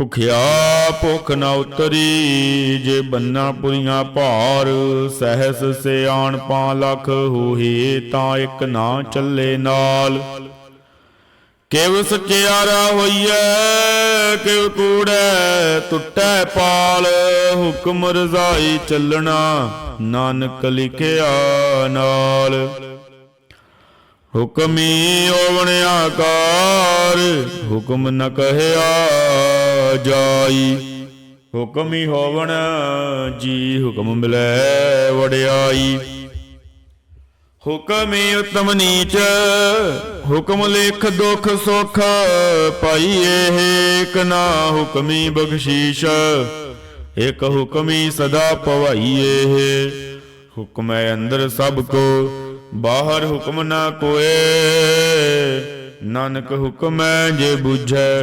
ਭੁਖਿਆ ਭੁਖ ਨਾ ਉਤਰੀ, ਜੇ ਬੰਨਾ ਪੁਰੀਆਂ ਭਾਰ, ਸਹਿਸ ਸਿਆਣ ਪਾ ਲੱਖ ਹੋਏ ਤਾਂ ਇੱਕ ਨਾ ਚੱਲੇ ਨਾਲ। ਕਿਵ ਸਚਿਆਰਾ ਹੋਈਐ, ਕਿਵ ਕੂੜੈ ਟੁੱਟੈ ਪਾਲ, ਹੁਕਮ ਰਜ਼ਾਈ ਚੱਲਣਾ ਨਾਨਕ ਲਿਖਿਆ ਨਾਲ। ਹੁਕਮੀ ਓਵਣ ਆਕਾਰ ਹੁਕਮ ਨ ਕਹਿਆ ਜਾਈ। ਹੁਕਮੀ ਹੋਵਣ, ਜੀ ਹੁਕਮ ਮਿਲੈ ਵਡਿਆਈ। ਹੁਕਮੀ ਉਤਮ ਨੀਚ, ਹੁਕਮ ਲਿਖ ਦੁਖ ਸੁਖ ਪਾਈਏ ਇਕ ਨਾ ਹੁਕਮੀ ਬਖਸ਼ੀਸ਼। ਇਕ ਹੁਕਮੀ ਸਦਾ ਪਵਾਈਏ ਹੁਕਮੈ ਅੰਦਰ ਸਭ ਕੋ, ਬਾਹਰ ਹੁਕਮ ਨਾ ਕੋਏ। ਨਾਨਕ ਹੁਕਮ ਹੈ ਜੇ ਬੁਝੈ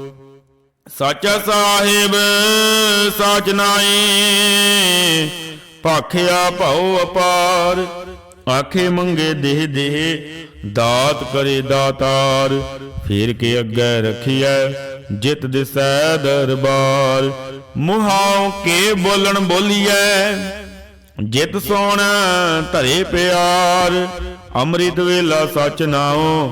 ਸਚ ਸਾਹਿਬ, ਸਚ ਨਾਈ ਭਾਖਿਆ ਭਉ ਅਪਾਰ, ਆਖੇ ਮੰਗੇ ਦੇਹ ਦੇਹ, ਦਾਤ ਕਰੇ ਦਾਤਾਰ। ਫੇਰ ਕੇ ਅੱਗੇ ਰਖੀਐ, ਜਿਤ ਦਿਸੈ ਦਰਬਾਰ। ਮੁਹਾਉ ਕੇ ਬੋਲਣ ਬੋਲੀਐ, ਜਿਤ ਸੋਣ ਧਰੇ ਪਿਆਰ। ਅੰਮ੍ਰਿਤ ਵੇਲਾ ਸਚ ਨਾਉ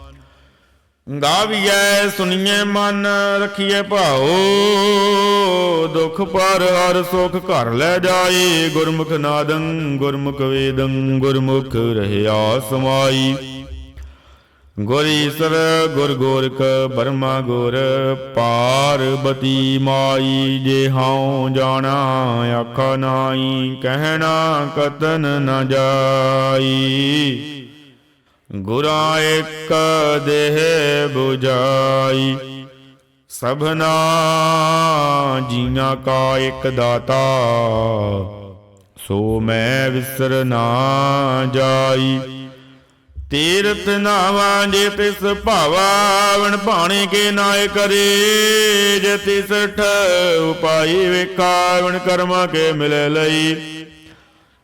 ਗਾਵੀਐ ਸੁਣੀਏ ਮਨ ਰਖੀਏ ਭਾਓ ਦੁਖ ਪਰ ਹਰ ਸੁਖ ਘਰ ਲੈ ਜਾਏ। ਗੁਰਮੁਖ ਨਾਦੰ, ਗੁਰਮੁਖ ਵੇਦੰ, ਗੁਰਮੁਖ ਰਹਿਆ ਸਮਾਈ। ਗੁਰ ਈਸਰ ਗੁਰ ਗੋਰਖ, ਬਰਮਾ ਗੁਰ, ਪਾਰਬਤੀ ਮਾਈ। ਜੇ ਹਉ ਜਾਣਾ, ਆਖਾ ਨਾਈ ਕਹਿਣਾ ਕਤਨ ਨ ਜਾਈ। ਗੁਰਾ ਇੱਕ ਦੇਹ 부ਜਾਈ ਸਭਨਾ ਜੀਆਂ ਕਾ ਇੱਕ ਦਾਤਾ, ਸੋ ਮੈਂ ਵਿਸਰ ਨਾ ਜਾਈ। ਤੀਰਥ ਨਾਵਾਂ ਜੇ ਤਿਸ ਭਾਵਾਵਣ ਭਾਣੇ ਕੇ ਨਾਇ ਕਰੇ, ਜੇ ਤਿਸ ਠ ਉਪਾਈ ਵੇਖਾਵਣ ਕਰਮਾ ਕੇ ਮਿਲੇ ਲਈ।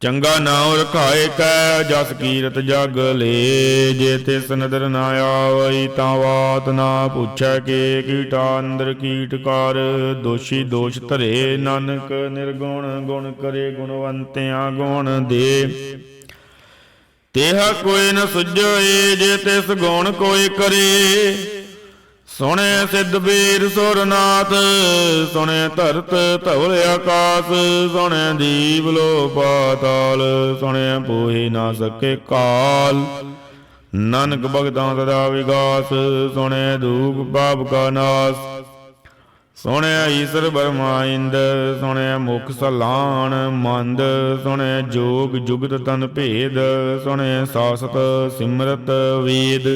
ਚੰਗਾ ਨਾਉ ਰਖਾਏ ਕੈ, ਜਸ ਕੀਰਤ ਜਗ ਲੇ। ਜੇ ਤਿਸ ਨਦਰ ਨਾ ਆਵਈ, ਤਾਂ ਬਾਤ ਨਾ ਪੁੱਛੈ ਕੇ ਕੀਟਾ ਅੰਦਰ ਕੀਟਕਾਰ ਦੋਸ਼ੀ ਦੋਸ਼ ਧਰੇ ਨਾਨਕ, ਨਿਰਗੁਣ ਗੁਣ ਕਰੇ ਗੁਣਵੰਤਿਆਂ ਗੁਣ ਦੇ। ਤੇਹਾ ਕੋਈ ਨ ਸੁਝਏ, ਜੇ ਤਿਸ ਗੁਣ ਕੋਈ ਕਰੇ। ਸੁਣੇ ਸਿੱਧ ਬੀਰ ਸੁਰਨਾਥ, ਸੁਣੇ ਧਰਤ ਧਵਲ ਆਕਾਸ, ਸੁਣੇ ਦੀਵ ਲੋ ਪਾਤਾਲ ਸੁਣੇ ਪੋਹੀ ਨਾ ਸਕੇ ਕਾਲ। ਨਾਨਕ ਭਗਤਾਂ ਦਾ ਵਿਗਾਸ, ਸੁਣੇ ਦੂਖ ਪਾਪ ਕਾ ਨਾਸ। ਸੁਣਿਆ ਈਸ਼ਰ ਬਰਮਾ ਇੰਦ ਸੁਣਿਆ ਮੁਖ ਸਲਾਣ ਮੰਦ ਸੁਣਿਆ ਜੋਗ ਜੁਗਤ ਤਨ ਭੇਦ ਸੁਣਿਆ ਸਾਸਤ ਸਿਮਰਤ ਵੇਦ।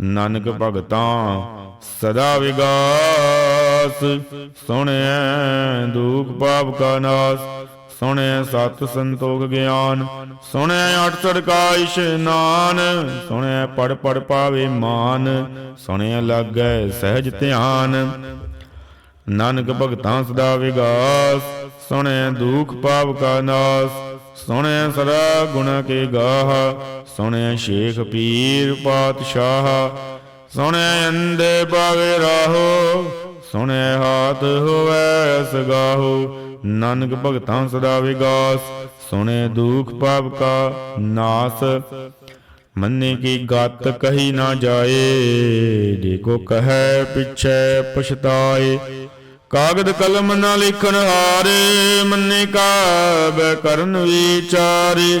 ਨਾਨਕ ਭਗਤਾਂ, ਸਦਾ ਵਿਗਾਸ। ਸੁਣਿਆ ਦੁਖ ਪਾਪ ਕਾ ਨਾਸ ਸੁਣਿਆ ਸਤ ਸੰਤੋਖ ਗਿਆਨ। ਸੁਣਿਆ ਅਠ ਸੜਕਾ ਇਸ਼ਨਾਨ ਸੁਣਿਆ ਪੜ ਪੜ ਪਾਵੇ ਮਾਨ। ਸੁਣਿਆ ਲਾਗੈ ਸਹਿਜ ਧਿਆਨ। ਨਾਨਕ ਭਗਤਾਂ ਸਦਾ ਵਿਗਾਸ ਸੁਣਿਆ ਦੁਖ ਪਾਪ ਕਾ ਨਾਸ। ਸੁਣਿਆ ਸਦਾ ਗੁਣ ਕੇ ਗਾਹ। ਸੁਣਿਆ ਸ਼ੇਖ ਪੀਰ ਪਾਤਸ਼ਾਹ, ਸੁਣਿਆ ਅੰਦੇ ਪਾਵੇ ਰਾਹੋ, ਸੁਣਿਆ ਹਾਥ ਹੋਵੇ ਸਗਾਹੋ, ਨਾਨਕ ਭਗਤਾਂ ਸਦਾ ਵਿਗਾਸ ਸੁਣੇ ਦੁਖ ਪਾਪ ਕਾ ਨਾਸ, ਮੰਨੇ ਕੀ ਗਤ ਕਹੀ ਨਾ ਜਾਏ, ਜੇ ਕੋ ਕਹੈ ਪਿਛੈ ਪਛਤਾਏ, ਕਾਗਦ ਕਲਮ ਨਾ ਲਿਖਣ ਹਾਰੇ, ਮੰਨੇ ਕਾ ਬੈ ਕਰਨ ਵਿਚਾਰੇ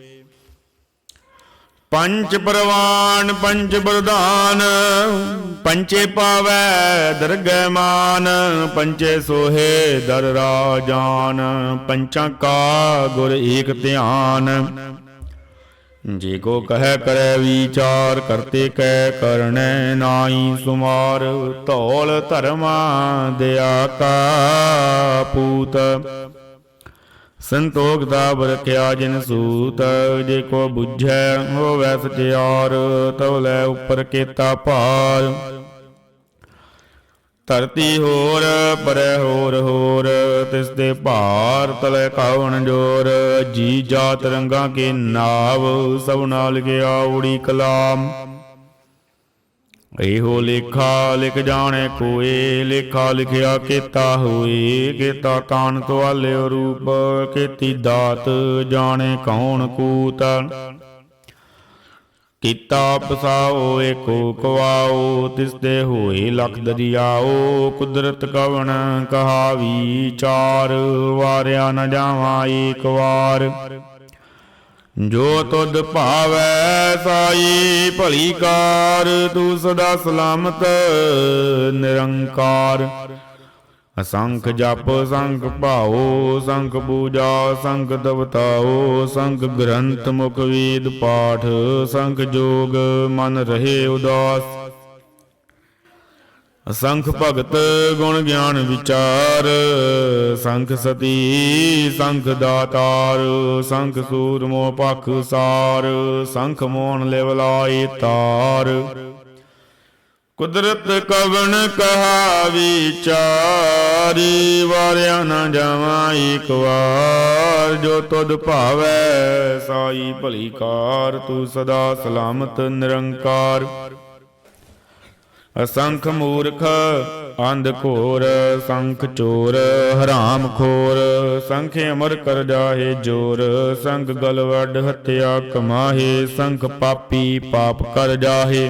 ਪੰਚ ਪ੍ਰਵਾਨ ਪੰਚ ਪ੍ਰਧਾਨ ਪੰਚੇ ਪਾਵੈ ਦਰਗਹਿ ਮਾਨ ਪੰਚੇ ਸੋਹੇ ਦਰ ਰਾਜਾਨ, ਪੰਚਾਂ ਕਾ ਗੁਰ ਏਕ ਧਿਆਨ। ਜੇ ਕੋ ਕਹੈ ਕਰੈ ਵਿਚਾਰ, ਕਰਤੇ ਕੈ ਕਰਣੈ ਨਾਹੀ ਸੁਮਾਰ, ਧੌਲ ਧਰਮਾ ਦਿਆ ਕਾ ਪੂਤ। ਸੰਤੋਖ ਦਾ ਬਰਖਿਆ ਜਿਨ ਸੂਤ, ਜੇ ਕੋ 부ਝੈ ਹੋਵੈ ਸਚਿਆਰ ਤਉ ਲੈ ਉਪਰ ਕੇਤਾ ਭਾਰ। ਧਰਤੀ ਹੋਰ, ਪਰੈ ਹੋਰ ਹੋਰ, ਤਿਸ ਦੇ ਭਾਰ ਤਲੇ ਕਾਵਣ ਜੋਰ। ਜੀ ਜਾਤ ਰੰਗਾ ਕੇ ਨਾਵ, ਸਭ ਨਾਲ ਗਿਆ ਉੜੀ ਕਲਾਮ। ਇਹੋ ਲੇਖਾ ਲਿਖ ਜਾਣੇ ਕੋਏ, ਲੇਖਾ ਲਿਖਿਆ ਕੀਤਾ ਹੋਏ, ਕੀਤਾ ਤਾਨ ਤਵਾਲਿਓ ਰੂਪ, ਕੀਤੀ ਦਾਤ ਜਾਣੇ ਕੌਣ ਕੂਤ। ਕੀਤਾ ਪਸਾਓ, ਏਕੋ ਕਵਾਓ ਤਿਸ ਦੇ ਹੋਏ ਲਖ ਦਰਿਆਓ, ਕੁਦਰਤ ਕਵਣ ਕਹਾਵੀ ਚਾਰ, ਵਾਰਿਆ ਨ ਜਾਵਾਂ ਏਕ ਵਾਰ। ਜੋ ਤੁਧ ਭਾਵੈ ਸਾਈ, ਭਲੀ ਕਾਰ, ਤੂੰ ਸਦਾ ਸਲਾਮਤ, ਨਿਰੰਕਾਰ। ਅਸੰਖ ਜਪ, ਸੰਖ ਭਾਓ ਸੰਖ ਪੂਜਾ, ਸੰਖ ਦਵਤਾਓ ਸੰਖ ਗ੍ਰੰਥ ਮੁਖ ਵੇਦ ਪਾਠ, ਸੰਖ ਜੋਗ ਮਨ ਰਹੇ ਉਦਾਸ। ਅਸੰਖ ਭਗਤ ਗੁਣ ਗਿਆਨ ਵਿਚਾਰ, ਸੰਖ ਸਤੀ, ਸੰਖ ਦਾਤਾਰ, ਸੰਖ ਸੂਰਮੋ ਪਖ ਸਾਰ, ਸੰਖ ਮੋਹਨ ਲਿਵਲਾਈ ਤਾਰ। ਕੁਦਰਤ ਕਵਣ ਕਹਾ ਵਿਚਾਰੀ ਵਾਰਿਆ ਨਾ ਜਾਵਾਂ ਇੱਕ ਵਾਰ। ਜੋ ਤੁਧ ਭਾਵੈ ਸਾਈ ਭਲੀ ਕਾਰ, ਤੂੰ ਸਦਾ ਸਲਾਮਤ ਨਿਰੰਕਾਰ। ਅਸੰਖ ਮੂਰਖ, ਅੰਧ ਘੋਰ, ਸੰਖ ਚੋਰ, ਹਰਾਮ ਖੋਰ, ਸੰਖ ਅਮਰ ਕਰ ਜਾਹੇ ਜੋਰ ਸੰਖ ਗਲ ਹੱਤਿਆ ਕਮਾਹੇ, ਸੰਖ ਪਾਪੀ ਪਾਪ ਕਰ ਜਾਹੇ।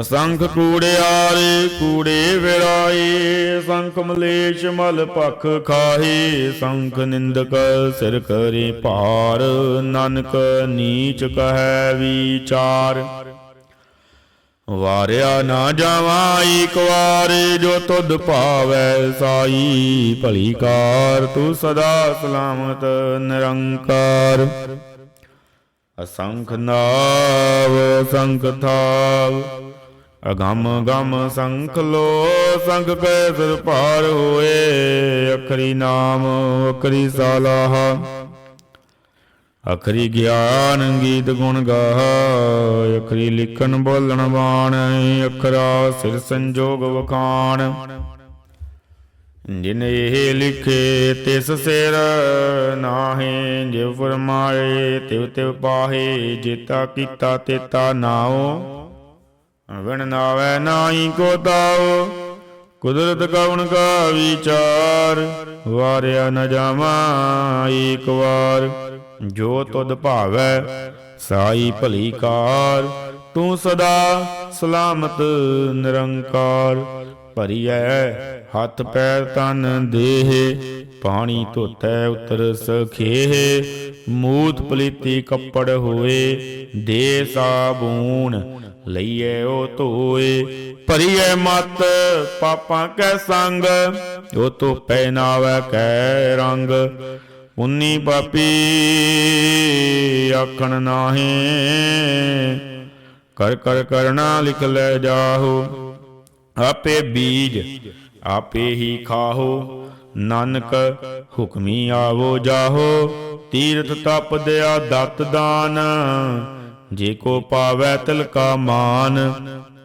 ਅਸੰਖ ਕੂੜਿਆਰੇ ਕੂੜੇ ਵਿਰਾਏ, ਸੰਖ ਮਲੇਸ਼ ਮਲ ਪਖ ਖਾਹੇ, ਸੰਖ ਨਿੰਦਕ ਸਿਰ ਕਰੇ ਭਾਰ, ਨਾਨਕ ਨੀਚ ਕਹੈ ਵਿਚਾਰ। ਵਾਰਿਆ ਨਾ ਜਾਵਾਂ ਏਕ ਵਾਰ, ਜੋ ਤੁਧ ਭਾਵੈ ਸਾਈ। ਭਲੀ ਕਾਰ ਤੂੰ ਸਦਾ ਸਲਾਮਤ, ਨਿਰੰਕਾਰ। ਅਸੰਖ ਨਾਵ, ਸੰਖ ਥਾਵ। ਅਗੰਮ ਗਮ ਸੰਖ ਲੋ ਸੰਖ ਕੈ ਸਿਰ ਭਾਰ ਹੋਏ। ਅਖਰੀ ਨਾਮ, ਅਖਰੀ ਸਾਲਾਹ। ਅਖਰੀ ਗਿਆਨ ਗੀਤ ਗੁਣ ਗਾਹ ਅਖਰੀ ਲਿਖਣ ਬੋਲਣ ਬਾਣ, ਅਖਰਾ ਸਿਰ ਸੰਜੋਗ ਵਖਾਣ। ਜਿਨ ਇਹ ਲਿਖੇ ਤਿਸ ਸਿਰ ਨਾਹੇ, ਜਿਵ ਫਰਮਾਏ, ਤਿਵ ਤਿਵ ਪਾਹੇ, ਜੇਤਾ ਕੀਤਾ ਤੇਤਾ ਨਾਉ। ਅਗਣ ਨਾਵੇ ਨਾਹੀ ਕੋ ਤਾਉ, ਕੁਦਰਤ ਕਉਣ ਕਾ ਵਿਚਾਰ, ਵਾਰਿਆ ਨ ਜਾਵਾਂ ਏਕ ਵਾਰ। ਜੋ ਤੁਧ ਭਾਵੈ, ਸਾਈ ਭਲੀ ਕਾਰ। ਤੂੰ ਸਦਾ ਸਲਾਮਤ ਨਿਰੰਕਾਰ। ਭਰੀਐ ਹੱਥ ਪੈਰ ਤਨ ਦੇਹ, ਪਾਣੀ ਧੋਤੈ ਉਤਰ ਸਖੇਹ। ਮੂਤ ਪਲੀਤੀ ਕੱਪੜ ਹੋਏ, ਦੇ ਸਾਬੂਨ ਲਈਏ ਉਹ ਧੋਏ। ਭਰੀਐ ਮਤ ਪਾਪਾਂ ਕੈ ਸੰਗ ਉਹ ਤੋ ਪਹਿਨਾਵੈ ਕੈ ਰੰਗ। ਉਨੀ ਪਾਪੀ ਆਖਣ ਨਾਹੀ। ਕਰ ਕਰ ਕਰਣਾ ਲਿਖ ਲੈ ਜਾਹੋ। ਆਪੇ ਬੀਜ ਆਪੇ ਹੀ ਖਾਹੋ। ਨਾਨਕ ਹੁਕਮੀ ਆਵੋ ਜਾਹੋ। ਤੀਰਥ ਤਪ ਦਿਆ ਦਤ ਦਾਨ। ਜੇ ਕੋ ਪਾਵੈ ਤਿਲ ਕਾ ਮਾਨ।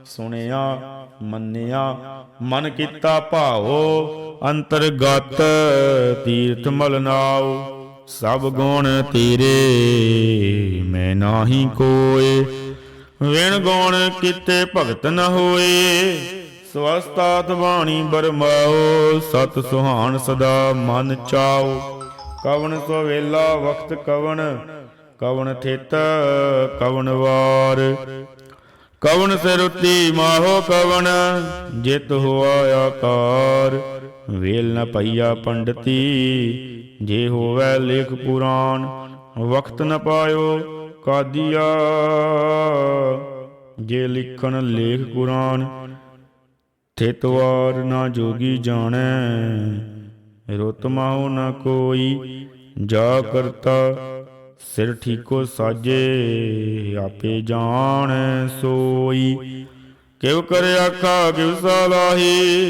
ਸੁਣਿਆ, ਮੰਨਿਆ, ਮਨ ਕੀਤਾ ਭਾਵੋ ਅੰਤਰਗਤ ਤੀਰਥ ਮਲ ਨਾਉ, ਸਭ ਗੁਣ ਤੇਰੇ, ਮੈਂ ਨਾਹੀ ਕੋਏ। ਵਿਣ ਗੁਣ ਕਿਤੇ ਭਗਤ ਨ ਹੋਏ ਸਵਸਤਾਤ ਬਾਣੀ ਬਰਮਾਓ, ਸਤ ਸੁਹਾਣ ਸਦਾ ਮਨ ਚਾਓ। ਕਵਣ ਸੋ ਵੇਲਾ ਵਖਤ ਕਵਣ ਕਵਣ ਥਿਤ ਕਵਣ ਵਾਰ। ਕਵਣ ਸਿਰੁਤੀ ਮਾਹੋ ਕਵਣ, ਜਿਤ ਹੋਆ ਆਕਾਰ। ਵੇਲ ਨ ਪਈਆ ਪੰਡਤੀ, ਜੇ ਹੋਵੇ ਲੇਖ ਪੁਰਾਨ ਵਕਤ ਨ ਪਾਇਓ ਕਾਦੀਆ। ਜੇ ਲਿਖਣ ਲੇਖ ਕੁਰਾਨ ਥਿਤਵਾਰ ਨਾ ਜੋਗੀ ਜਾਣੈ, ਰੁੱਤ ਮਾਉ ਨ ਕੋਈ ਜਾ ਕਰਤਾ, ਸਿਰ ਠੀਕੋ ਸਾਜੇ ਆਪੇ ਜਾਣ ਸੋਈ। ਕਿਵ ਕਰ ਆਖਾ ਕਿਵ ਸਲਾਹੀ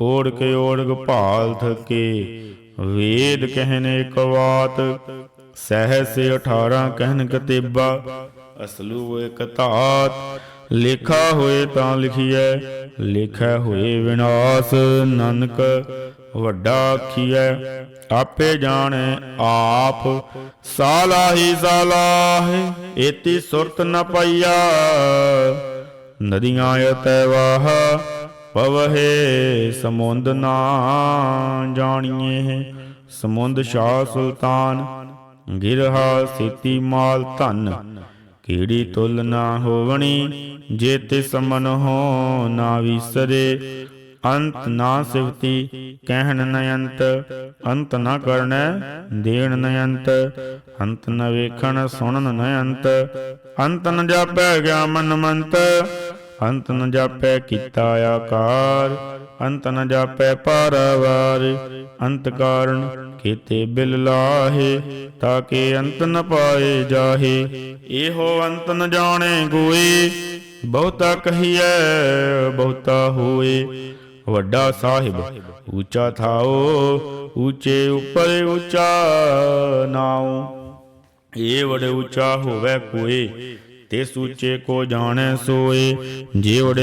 ਓੜ ਕੇ ਓੜਗ ਭਾਲ ਥਕੇ। ਵੇਦ ਕਹਿਨ ਕਵਾਤ ਸਹਿ ਸੇ 18 ਕਹਿਨ ਕਤੇਬਾ। ਅਸਲੂ ਇਕ ਧਾਤ, ਲਿਖਾ ਹੋਏ ਤਾਂ ਲਿਖੀਐ। ਲਿਖਿਆ ਹੋਏ ਵਿਨਾਸ਼, ਨਾਨਕ ਵੱਡਾ ਆਖੀਐ। ਆਪੇ ਜਾਣੈ ਆਪ ਸਾਲਾਹੀ ਸਾਲਾਹ ਏਤੀ ਸੁਰਤ ਨ ਪਈਆ। ਨਦੀਆਂ ਅਤੈ ਵਾਹ ਪਵਹੇ ਸਮੁੰਦ ਨਾ ਜਾਣੀਏ। ਸਮੁੰਦ ਸ਼ਾਹ ਸੁਲਤਾਨ, ਗਿਰਹਾ ਸੀਤੀ ਮਾਲ ਧਨ। ਕੀੜੀ ਤੁਲ ਨਾ ਹੋਵਣੀ, ਜੇ ਤਿਸ ਮਨ ਹੋ ਨਾ ਵਿਸਰੇ। ਅੰਤ ਨਾ ਸਿਵਤੀ, ਕਹਿਣ ਨ ਅੰਤ ਅੰਤ ਨ ਕਰਨੈ, ਦੇਣ ਨ ਅੰਤ ਅੰਤ ਨ ਵੇਖਣ, ਸੁਣਨ ਨ ਅੰਤ ਅੰਤ ਨ ਜਾਪੈ ਗਿਆ ਮਨ ਮੰਤ। ਅੰਤ ਨ ਜਾਪੈ ਕੀਤਾ ਆਕਾਰ, ਅੰਤ ਨ ਜਾਪੈ ਪਾਰਵਾਰ, ਅੰਤ ਕਾਰਨ ਕੀਤੇ ਬਿਲ ਲਾਹੇ, ਤਾਂ ਕਿ ਅੰਤ ਨ ਪਾਏ ਜਾਹੇ। ਇਹੋ ਅੰਤ ਨ ਜਾਣੇ ਕੋਈ ਬਹੁਤਾ ਕਹੀਐ, ਬਹੁਤਾ ਹੋਏ। ਵੱਡਾ ਸਾਹਿਬ, ਉੱਚਾ ਥਾਓ, ਉੱਚੇ ਉੱਪਰ ਉੱਚਾ ਨਾਉ। ਏ ਵਡ ਉੱਚਾ ਹੋਵੇ ਕੋਏ ਤਿਸ ਉੱਚੇ ਕੋ ਜਾਣੈ ਸੋਏ। ਜੇ ਵਡ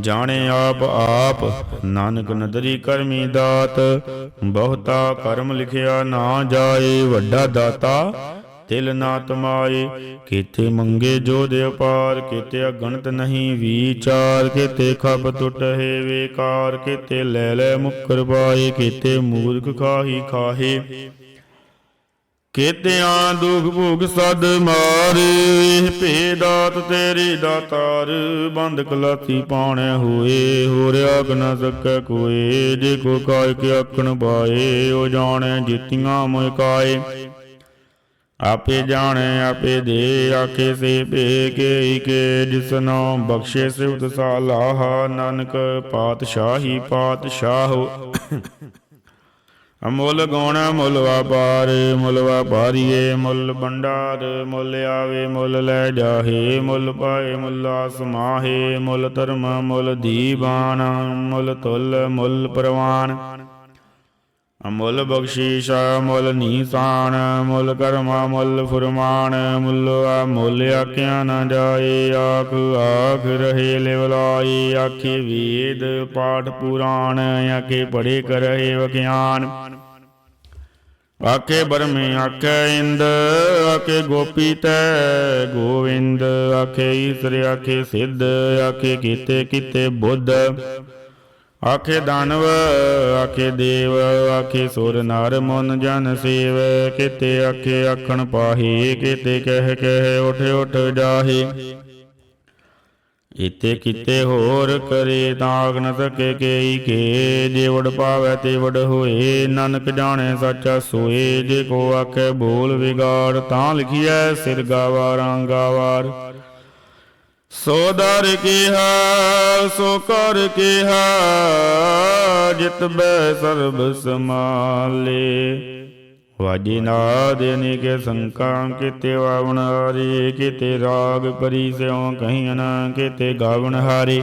ਜਾਣੇ ਆਪ ਆਪ। ਨਾਨਕ ਨਦਰੀ ਕਰਮੀ ਦਾਤ। ਬਹੁਤਾ ਕਰਮ ਲਿਖਿਆ ਨਾ ਜਾਏ। ਵੱਡਾ ਦਾਤਾ, ਤਿਲ ਨਾ ਤਮਾਏ। ਕੀਤੇ ਮੰਗੇ ਜੋ ਦੇ ਅਪਾਰ ਕੀਤੇ ਅਗਣਤ ਨਹੀਂ ਵਿਚਾਰ। ਕੀਤੇ ਖਬ ਟੁੱਟ ਵੇਕਾਰ ਕੀਤੇ ਲੈ ਲੈ ਮੁਕਰ ਪਾਏ। ਕੀਤੇ ਮੂਰਖ ਖਾਹੀ ਖਾਹੇ। ਕੇਤਿਆਂ ਦੁਖ ਭੋਗ ਸਦ ਮਾਰ ਇਹ ਭੇਦਾਤ ਤੇਰੀ ਦਾਤਾਰ, ਬੰਦ ਕਲਾਤੀ ਪਾਣੈ ਹੋਏ, ਹੋਰ ਆਖ ਨ ਸਕੈ ਕੋਏ, ਜੇ ਕੋ ਕਾਇ ਕੇ ਆਖਣ ਪਾਏ ਉਹ ਜਾਣੈ ਜਿਤੀਆਂ ਮੋਇ ਕਾਏ। ਆਪੇ ਜਾਣੇ, ਆਪੇ ਦੇ, ਆਖੇ ਸੇ ਭੇ ਕੇ ਕੇ ਜਿਸਨੋ ਬਖਸ਼ੇ ਸਿਵਤ ਸਾਲਾਹ, ਨਾਨਕ ਪਾਤਸ਼ਾਹੀ ਪਾਤਸ਼ਾਹ। ਅਮੁੱਲ ਗੁਣ ਮੁੱਲ ਵਪਾਰ, ਮੁੱਲ ਵਾਪਾਰੀਏ ਮੁੱਲ ਭੰਡਾਰ, ਮੁੱਲ ਆਵੇ ਮੁੱਲ ਲੈ ਜਾਹੇ, ਮੁੱਲ ਪਾਏ ਮੁੱਲ ਆਸਮਾਹੇ ਮੁੱਲ ਧਰਮ ਮੁੱਲ ਦੀਵਾਨ, ਮੁੱਲ ਤੁਲ ਮੁੱਲ ਪ੍ਰਵਾਨ। ਅਮੁੱਲ ਬਖਸ਼ੀਸ਼, ਮੁੱਲ ਨੀਸਾਨ, ਮੁੱਲ ਕਰਮਾ, ਮੁੱਲ ਫੁਰਮਾਨ, ਮੁੱਲ ਆ ਮੁੱਲ ਆਖਿਆ ਨਾ ਜਾਏ, ਆਖ ਆਖ ਰਹੇ ਲਿਵਲਾਈ ਆਖੇ ਵੇਦ ਪਾਠ ਪੁਰਾਣ, ਆਖੇ ਪੜੇ ਕਰਹਿ ਵਿਗਿਆਨ ਆਖੇ ਬਰਮੇ, ਆਖੇ ਇੰਦ, ਆਖੇ ਗੋਪੀ ਤੈ ਗੋਵਿੰਦ, ਆਖੇ ਈਸਰ, ਆਖੇ ਸਿੱਧ, ਆਖੇ ਕੀਤੇ ਕੀਤੇ ਬੁੱਧ। ਆਖੇ ਦਾਨਵ, ਆਖੇ ਦੇਵ, ਆਖੇ ਸੁਰ ਨਰ ਮਨ ਜਨ ਸੇਵ। ਕਿਤੇ ਆਖੇ ਆਖਣ ਪਾਹੀ, ਕੀਤੇ ਕਹਿ ਕਹਿ ਉਠ ਉਠ ਜਾਹੀ। ਇਤੇ ਕੀਤੇ ਹੋਰ ਕਰੇ ਤਾਗ ਨ ਸਕੇ ਕੇਈ ਕੇ ਜੇ ਵਡ ਪਾਵੈ ਹੋਏ, ਨਾਨਕ ਜਾਣੈ ਸਾਚਾ ਸੋਏ, ਜੇ ਕੋ ਆਖੇ ਬੋਲ ਵਿਗਾੜ, ਤਾਂ ਲਿਖੀਐ ਸਿਰ ਗਾਵਾਰਾਂ ਗਾਵਾਰ। ਸੋ ਦਰ ਕੀਹਾ, ਸੋ ਕਰ ਕੀਹਾ, ਜਿਤ ਬੈ ਸਰਬ ਸਮਾਲੇ ਵਾਜੀ ਨਾਦ ਅਨੇਕ ਸੰਕਾਂ ਕੀਤੇ ਵਾਵਣ ਹਾਰੇ, ਕੀਤੇ ਰਾਗ ਪਰੀ ਸਿਉ ਕਹੀਨ ਕੀਤੇ ਗਾਵਣ ਹਾਰੇ।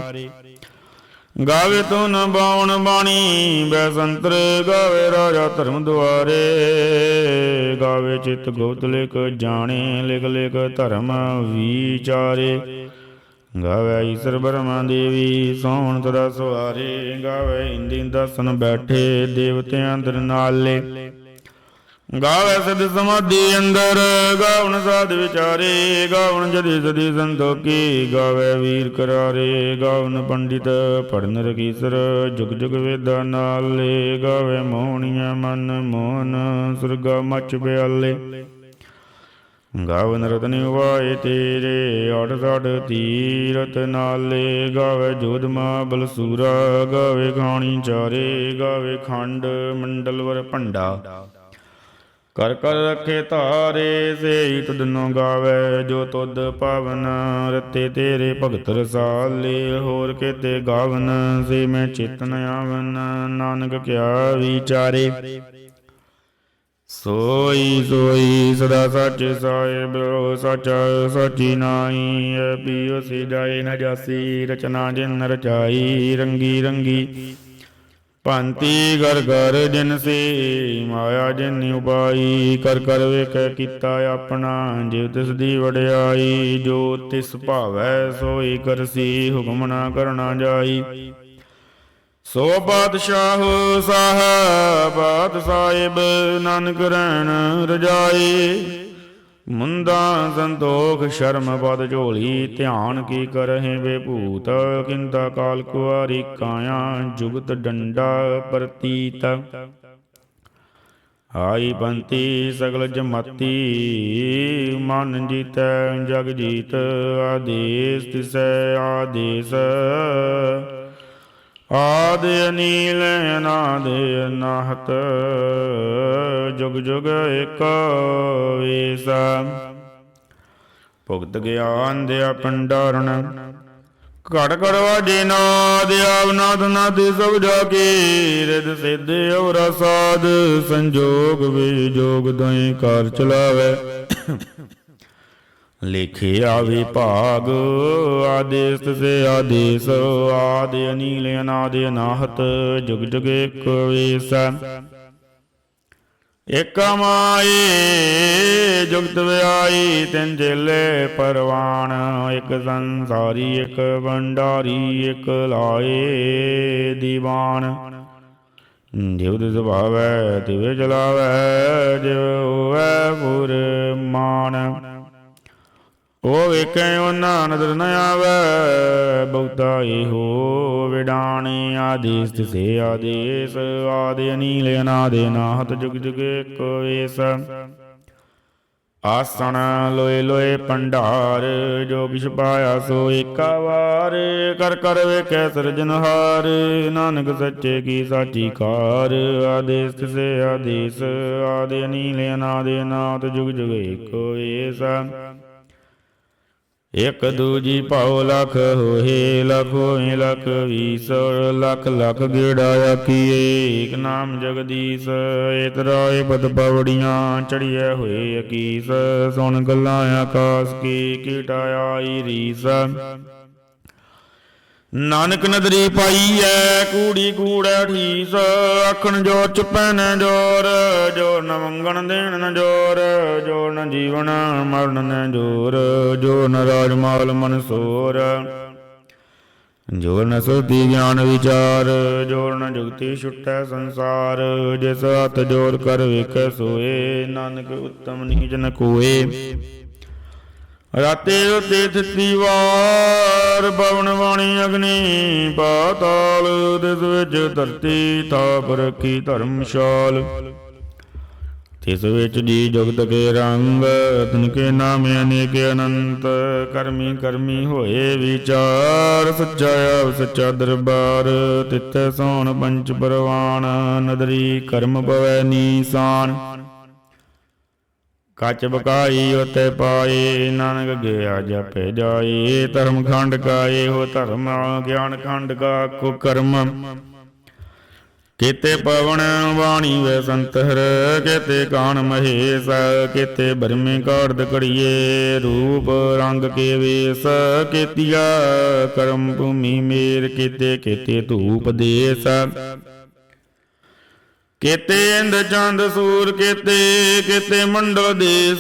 ਗਾਵੇ ਤੋ ਨ ਬਾਉਣ ਬਾਣੀ, ਬੈਸੰਤਰ ਗਾਵੇ ਰਾਜਾ ਧਰਮ ਦੁਆਰੇ। ਗਾਵੇ ਚਿਤ ਗੋਤ ਲਿਖ ਜਾਣੇ, ਲਿਖ ਲਿਖ ਧਰਮ ਵਿਚਾਰੇ। ਗਾਵੇ ਈਸ਼ਰ ਬਰਮਾ ਦੇਵੀ ਸੋਹਣ ਤਰਾ ਸਵਾਰੇ ਗਾਵੇ ਇੰਦੀ ਦਸਨ ਬੈਠੇ ਦੇਵਤਿਆਂ ਅੰਦਰ ਨਾਲੇ। ਗਾਵੇ ਸਦ ਸਮਾਧੀ ਅੰਦਰ, ਗਾਵਣ ਸਾਧ ਵਿਚਾਰੇ, ਗਾਵਣ ਜਦੀ ਸਦੀ ਸੰਤੋਖੀ, ਗਾਵੇ ਵੀਰ ਕਰਾਰੇ ਗਾਵਨ ਪੰਡਿਤ ਪੜਨ ਰਕੀਸਰ ਜੁਗ ਜੁਗ ਵੇਦਾ ਨਾਲੇ, ਗਾਵੇ ਮੋਹਣੀਆਂ ਮਨ ਮੋਹਨ, ਸੁਰਗਾ ਮਚ ਬਿਆਲੇ ਗਾਵਨ ਰਤਨ ਵਾਏ ਤੇਰੇ, ਅੜ ਸੜ ਤੀਰਤ ਨਾਲੇ, ਗਾਵੇ ਜੋਧਮਾ ਬਲਸੂਰਾ, ਗਾਵੇ ਖਾਣੀ ਚਾਰੇ, ਗਾਵੇ ਖੰਡ ਮੰਡਲਵਰ ਭੰਡਾ। ਕਰ ਕਰ ਰੱਖੇ ਧਾਰੇ ਸੇਈ ਤੁਧਨੋ ਗਾਵੇ, ਜੋ ਤੁਧ ਪਵਨ, ਰਤੇ ਤੇਰੇ ਭਗਤ ਰਸਾਲੇ, ਹੋਰ ਕਿਤੇ ਗਾਵਨ, ਸੇ ਮੈਂ ਚੇਤਨ ਆਵਨ, ਨਾਨਕ ਕਿਆ ਵਿਚਾਰੇ। ਸੋਈ ਸੋਈ ਸਦਾ ਸੱਚ ਸਾਹਿਬ, ਸੱਚ ਸੱਚੀ ਨਾਈ ਪੀਓ ਸੀ ਜਾਏ ਨ ਜਾਸੀ, ਰਚਨਾ ਜਿਨ ਰਚਾਈ, ਰੰਗੀ ਰੰਗੀ। ਭੰਤੀ ਗਰ ਗਰ ਜਿਨ ਸੇ, ਮਾਇਆ ਜਿਨ ਉਪਾਈ ਕਰ ਕਰ ਵੇਖ ਕੀਤਾ ਆਪਣਾ ਜਿਵ ਤਿਸ ਦੀ ਵਡਿਆਈ, ਜੋ ਤਿਸ ਭਾਵੈ ਸੋਈ ਕਰਸੀ, ਹੁਕਮ ਨਾ ਕਰਨਾ ਜਾਈ। ਸੋ ਬਾਦਸ਼ਾਹ ਸਾਹਿਬਾਦ ਸਾਹਿਬ, ਨਾਨਕ ਰਹਿਣ ਰਜਾਈ। ਮੁੰਦਾ ਸੰਤੋਖ, ਸ਼ਰਮ ਪਦ ਝੋਲੀ, ਧਿਆਨ ਕੀ ਕਰਹਿ ਵੇ ਭੂਤ? ਕਿੰਤਾ ਕਾਲ ਕੁਆਰੀ ਕਾਇਆ, ਜੁਗਤ ਡੰਡਾ ਪ੍ਰਤੀਤ। ਆਈ ਬੰਤੀ ਸਗਲ ਜਮਾਤੀ, ਮਨ ਜੀਤੈ, ਜਗ ਜੀਤ, ਆਦੇਸ ਤਿਸੈ, ਆਦੇਸ। ਆਦ ਅਨੀਲ, ਅਨਾਦ ਅਨਾਹਤ ਜੁਗ ਜੁਗ ਏਕ ਵੇਸ। ਭੁਗਤ ਗਿਆਨ ਦਿਆ ਪੰਡਾਰਨ ਘੜ ਘੜ ਵਾਜੇ ਨਾਦ ਆਵਨਾਦ ਨਾਦ ਸਭ ਜਾ ਰਿਦ ਸਿੱਧ ਔਰ ਸਾਧ ਸੰਜੋਗ ਵਿਜੋਗ ਦੋਈ ਕਾਰ ਚਲਾਵੇ। ਲਿਖਿਆ ਵਿਭਾਗ ਆਦੇਸ ਸੇ ਆਦੇਸ, ਆਦਿ ਅਨੀਲ, ਅਨਾਦ ਅਨਾਹਤ, ਜੁਗ ਜੁਗ ਏਕ ਵੇਸ। ਇਕ ਮਾਈ ਜੁਗਤ ਵਿਆਈ ਤਿੰਨ ਜੇਲੇ ਪਰਵਾਨ, ਇਕ ਸੰਸਾਰੀ, ਇਕ ਭੰਡਾਰੀ, ਇਕ ਲਾਏ ਦੀਵਾਨ। ਜਿਵ ਦਿਸ ਭਾਵੈ, ਤਿਵੇਂ ਚਲਾਵੈ ਜਿਵ ਹੋਵੈ ਪੁਰ। ਓ ਵੇਖੈ ਉਹਨਾਂ ਨਦਰ ਨ ਆਵੈ, ਬਹੁਤਾ ਇਹੋ ਵਿਡਾਣੇ ਆਦੇਸ, ਤਿਸੇ ਆਦੇਸ, ਆਦਿ ਅਨੀਲ ਅਨਾਦ ਅਨਾਹਤ, ਜੁਗ ਜੁਗ ਏਕ ਵੇਸ। ਆਸਣ ਲੋਏ ਲੋਏ ਭੰਡਾਰ ਜੋ ਕਿਛ ਪਾਇਆ ਸੋ ਏਕਾ ਵਾਰ। ਕਰ ਕਰ ਵੇਖੈ ਸਿਰਜਨਹਾਰ ਨਾਨਕ ਸੱਚੇ ਕੀ ਸਾਚੀ ਕਾਰ। ਆਦੇਸ, ਤਿਸੇ ਆਦੇਸ, ਆਦਿ ਅਨੀਲ ਅਨਾਦ ਅਨਾਹਤ, ਜੁਗ ਜੁਗ ਏਕ ਵੇਸ। ਇਕ ਦੂਜੀ ਭਾਉ ਲਖ ਹੋਏ, ਲਖ ਲਖ ਵੀਸ ਲਖ ਲਖ ਗੇੜਾ ਆਖੀਏ। ਏਕ ਨਾਮ ਜਗਦੀਸ਼ ਇਤਰਾਏ ਬਦ ਪਵੜੀਆਂ ਚੜੀਐ ਹੋਏ ਅਕੀਸ। ਸੁਣ ਗੱਲਾਂ ਆਕਾਸ ਕੀ, ਕੀਟਾ ਆਈ ਰੀਸ। ਨਾਨਕ ਨਦਰੀ ਪਾਈ ਐ, ਕੂੜੀ ਕੂੜੈ ਠੀਸ ਆਖਣ ਜੋ ਚੁਪੈ ਨ ਜੋਰ ਜੋਰ ਨ ਮੰਗਣ ਦੇਣ ਨ ਜੋਰ ਜੋਰ ਨ ਜੀਵਨ ਮਰਨ ਨ ਜੋਰ ਜੋਰ ਨ ਰਾਜ ਮਾਲ ਮਨਸੂਰ ਜੋਰ ਨ ਸੁਧੀ ਗਿਆਨ ਵਿਚਾਰ ਜੋਰ ਨ ਜੁਗਤੀ ਛੁਟੈ ਸੰਸਾਰ, ਜਿਸ ਹੱਥ ਜੋਰ ਕਰ ਵੇਖੈ ਸੋਏ, ਨਾਨਕ ਉੱਤਮ ਨੀਜ ਨ ਕੋਏ। ਰਾਤੇ ਉਤੇ ਥਿਤੀ ਵਾਰ ਪਵਨ ਵਾਣੀ ਅਗਨੀ ਪਾਤਾਲ ਦਿਸ ਵਿੱਚ ਧਰਤੀ ਥਾਪ ਰੱਖੀ ਧਰਮਸ਼ਾਲ। ਤਿਸ ਵਿੱਚ ਜੀ ਜੁਗਤ ਕੇ ਰੰਗ, ਤਨ ਕੇ ਨਾਮ ਅਨੇਕ ਅਨੰਤ, ਕਰਮੀ ਕਰਮੀ ਹੋਏ ਵਿਚਾਰ, ਸੱਚਾ ਆਪ ਸੱਚਾ ਦਰਬਾਰ, ਤਿੱਥੇ ਸੋਣ ਪੰਚ ਪਰਵਾਨ, ਨਦਰੀ ਕਰਮ ਪਵੈ ਨੀਸਾਨ। ਕੱਚ ਬਕਾਈ ਉਤੇ ਪਾਏ ਨਾਨਕ ਗਿਆ ਜਪੇ ਜਾਏ ਧਰਮ ਖੰਡ ਕਾਏ, ਹੋ ਧਰਮ ਗਿਆਨ ਖੰਡ ਕਾ ਕੋ ਕਰਮ। ਕੀਤੇ ਪਵਨ ਬਾਣੀ ਵੇ ਸੰਤਹਰ ਕੀਤੇ ਕਾਣ ਮਹੇਸ਼, ਕੀਤੇ ਬਰਮੇ ਕਾੜਦ ਕੜੀਏ। ਰੂਪ ਰੰਗ ਕੇ ਵੇਸ, ਕੀਤੀਆ ਕਰਮ ਭੂਮੀ ਮੇਰ, ਕੀਤੇ ਕੀਤੇ ਧੂਪ ਦੇਸ। ਕੀਤੇ ਇੰਦ ਚੰਦ ਸੂਰ ਕੀਤੇ ਕੀਤੇ ਮੰਡਲ ਦੇਸ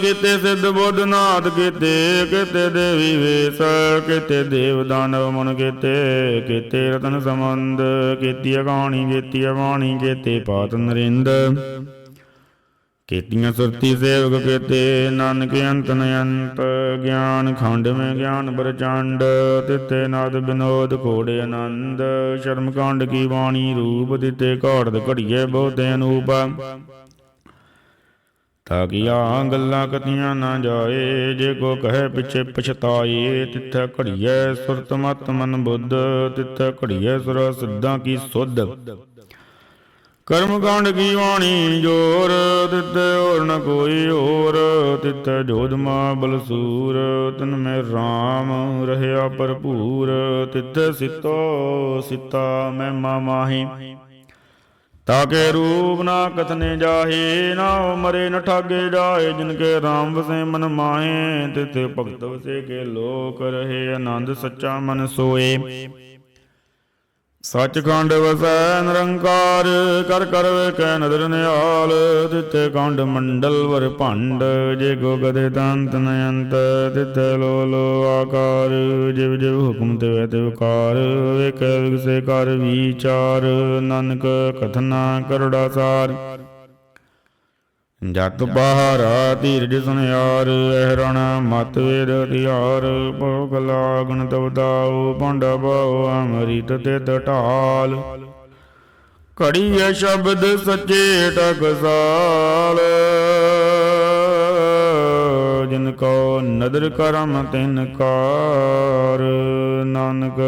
ਕਿਤੇ ਸਿੱਧ ਬੁੱਧ ਨਾਥ ਕਿਤੇ, ਕੀਤੇ ਦੇਵੀ ਵੇਸ, ਕਿਤੇ ਦੇਵ ਦਾਨਵ ਮਨ ਕਿਤੇ, ਕੀਤੇ ਰਤਨ ਸਮੰਦ ਕੀਤੀ ਅਗਾਣੀ ਕੀਤੀ ਬਾਣੀ ਕਿਤੇ ਪਾਤ ਨਰਿੰਦ। ਕੀਤੀਆਂ ਸੁਰਤੀ ਸੇਵਕ ਕੀਤੇ, ਨਾਨਕ ਅੰਤ ਨਯੰਤ ਗਿਆਨ ਖੰਡ ਮੈਂ ਗਿਆਨ ਪ੍ਰਚੰਡ ਤਿਤੇ ਨਾਦ ਬਿਨੋਦ ਘੋੜੇ ਆਨੰਦ ਸ਼ਰਮ ਕਾਂਡ ਕੀ ਬਾਣੀ ਰੂਪ ਦਿੱਤੇ, ਘਾੜਦ ਘੜੀਏ ਬਹੁਤੇ ਅਨੂਪ। ਤਾਂ ਕਿ ਆ ਗੱਲਾਂ ਕਤੀਆਂ ਨਾ ਜਾਏ, ਜੇ ਕੋ ਕਹੇ ਪਿਛੇ ਪਛਤਾਏ, ਤਿੱਥੇ ਘੜੀਏ ਸੁਰਤ ਮਤ ਮਨ ਬੁੱਧ, ਤਿੱਥੇ ਘੜੀਏ ਸੁਰ ਸਿੱਧਾਂ ਕੀ ਸੁਧ। ਕਰਮ ਕਾਂਡ ਕੀ ਵਾਣੀ ਜੋਰ ਤਿੱਤੇ ਹੋਰ ਨ ਕੋਈ ਹੋਰ। ਤਿੱਤੇ ਜੋਧਮਾ ਬਲਸੂਰ ਤਨ ਮੈਂ RAM ਰਹਿਆ ਭਰਪੂਰ। ਤਿੱਤੇ ਸਿਤੋ ਸਿਤਾ ਮੈਂ ਮਾਹੀ। ਤਾਕੇ ਰੂਪ ਨਾ ਕਥਨੇ ਜਾਹੇ, ਨਾ ਮਰੇ ਨ ਠਾਗੇ ਜਾਏ ਜਿਨ ਕੇ RAM ਵਸੇ ਮਨ ਮਾਹੇ ਤਿਤੇ ਭਗਤ ਵਸੇ ਕੇ ਲੋਕ ਰਹੇ, ਆਨੰਦ ਸੱਚਾ ਮਨ ਸੋਏ। ਸੱਚਖੰਡ ਵਸੈ ਨਿਰੰਕਾਰ, ਕਰ ਕਰ ਵੇਖੈ ਨਦਰ ਨਿਹਾਲ, ਤਿੱਥੇ ਕੰਡ ਮੰਡਲ ਵਰ ਭੰਡ, ਜੇ ਗੋ ਗਦੇ ਦੰਤ ਨਯੰਤ ਤਿੱਥੇ ਲੋ ਲੋ ਆਕਾਰ, ਜਿਵ ਜਿਵ ਹੁਕਮ ਤੇ ਤੇ ਵਿਕਾਰ ਵੇਖੈ ਵਿਗਸੇ ਕਰ ਵਿਚਾਰ, ਨਾਨਕ ਕਥਨਾ ਕਰੜਾ ਸਾਰ। ਜਤ ਬਹਾਰਾ ਧੀਰਜ ਸੁਨਿਆਰ ਅਹਰਣ ਮਤ ਵੇਦ ਧਿਆਰ ਭੋਗ ਲਾਗਣ ਤਵਦਾਉ ਭੰਡ ਬਾਉ ਅਮ੍ਰਿਤ ਤੇ ਢਾਲ। ਘੜੀਏ ਸ਼ਬਦ ਸੱਚੇ ਟਕਸਾਲ ਜਿਨ ਕੋ ਨਦਰ ਕਰਮ ਤਿਨ ਕਾਰ। ਨਾਨਕ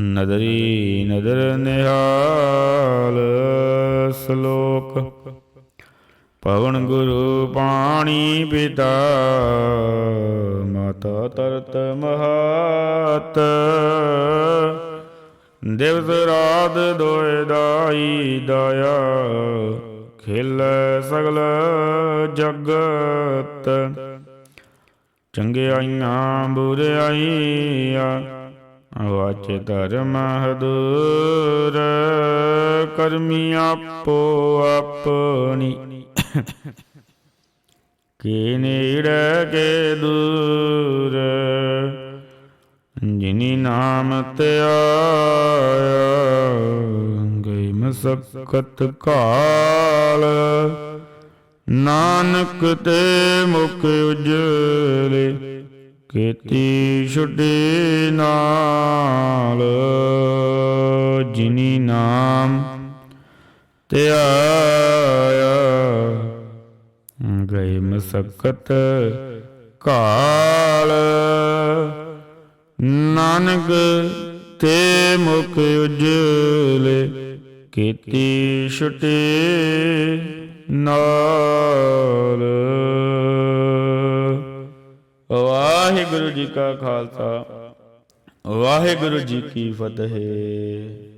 ਨਦਰੀ ਨਦਰ ਨਿਹਾਲ। ਸ਼ਲੋਕ ਪਵਨ ਗੁਰੂ ਪਾਣੀ ਪਿਤਾ, ਮਾਤਾ ਤਰਤ ਮਹਾਤ। ਦਿਵਸ ਰਾਤ ਦੋਇ ਦਾਈ ਦਇਆ, ਖਿਲ ਸਗਲ ਜਗਤ। ਚੰਗਿਆਈਆਂ ਬੁਰਾਈਆਂ ਵਾਚੇ ਧਰਮ ਹਦੂਰ, ਕਰਮੀ ਆਪੋ ਆਪਣੀ। ਕੇ ਨੇੜੇ ਕੇ ਦੂਰ, ਜਿਨੀ ਨਾਮ ਤੇ ਗਈ ਮਸਕਤ ਕਾਲ, ਨਾਨਕ ਤੇ ਮੁਖ ਉਜਲੇ, ਕੀਤੀ ਛੁੱਟੀ ਨਾਲ, ਜਿਨੀ ਨਾਮ ਤੇ ਗਏ ਮਸਕਤ ਕਾਲ। ਨਾਨਕ ਤੇ ਮੁਖ ਉਜਲੇ ਕੀਤੀ ਛੁਟੇ ਨਾਲ। ਵਾਹਿਗੁਰੂ ਜੀ ਕਾ ਖਾਲਸਾ, ਵਾਹਿਗੁਰੂ ਜੀ ਕੀ ਫਤਿਹ।